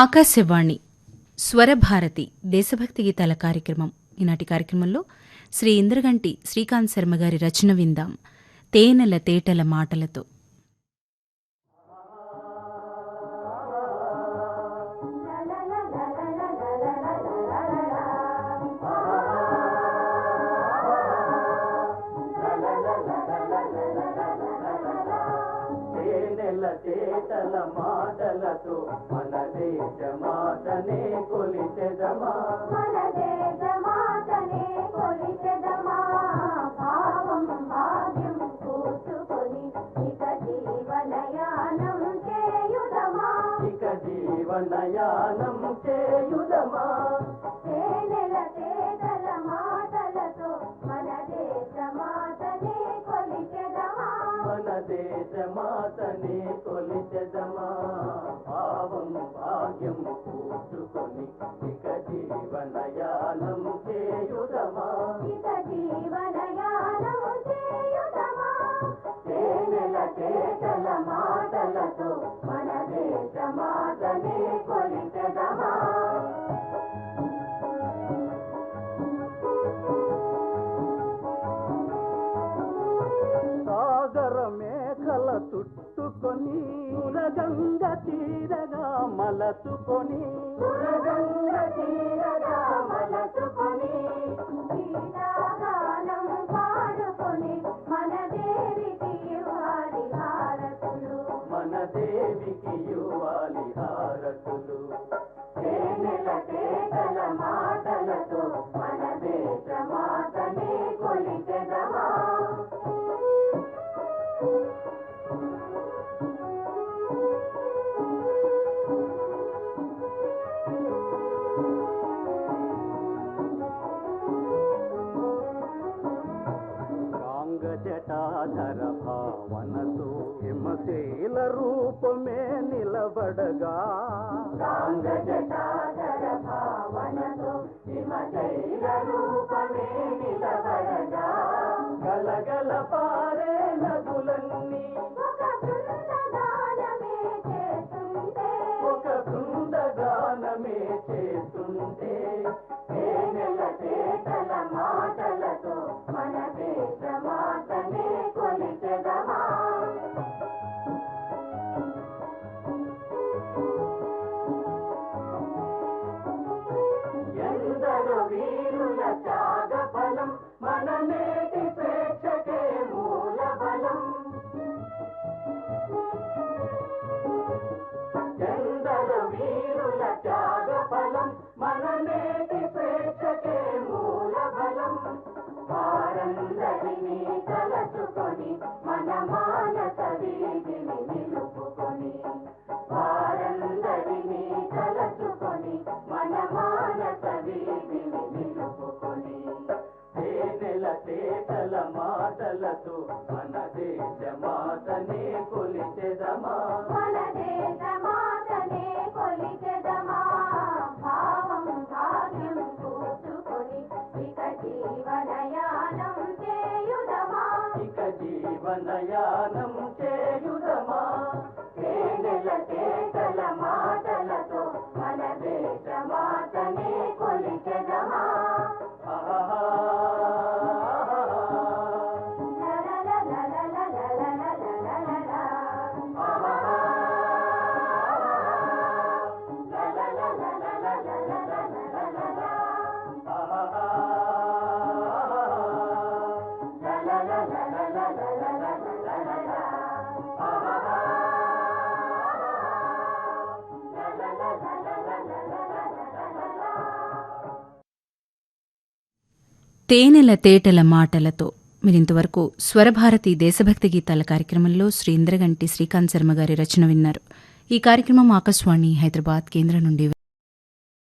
ఆకాశవాణి స్వరభారతి దేశభక్తి గీతాల కార్యక్రమం. ఈనాటి కార్యక్రమంలో శ్రీ ఇంద్రగంటి శ్రీకాంత్ శర్మ గారి రచన విందాం. తేనెల తేటల మాటలతో. తేనెల చేతల మాటలతో మన దేశ మాటనే కొలిచెదమా? మన దేశమాతనే కొలిచెదమా? భావం భాగ్యం కూర్చుకొని ఇక జీవనయానం చేయుదమా? ఇక జీవనయానం చేయుదమా? make me చుట్టుకొని గంగ తీరగా మలచుకొని గంగ జటాధర భావనతో హిమశీల రూపమే నిలబడగా. సాంగ జటాధర భావనతో హిమశైల రూపమే నిలబడగా. గలగల పారే నదులన్నీ ఒక బృందగానమే చేస్తుంటే వారందరినీ తలచుకొని మన మానస వీధిని నిలుపుకొని వారందరినీ మన వీధిని నిలుపుకొని. తేనెల తేటల మాటలతో మన దేశ మాతనే కొలిచెదమా? మన దేశ తేనెల తేటల మాటలతో మీరింతవరకు స్వరభారతి దేశభక్తి గీతాల కార్యక్రమంలో శ్రీ ఇంద్రగంటి శ్రీకాంత్ శర్మ గారి రచన విన్నారు. ఈ కార్యక్రమం ఆకాశవాణి హైదరాబాద్ కేంద్రం నుండి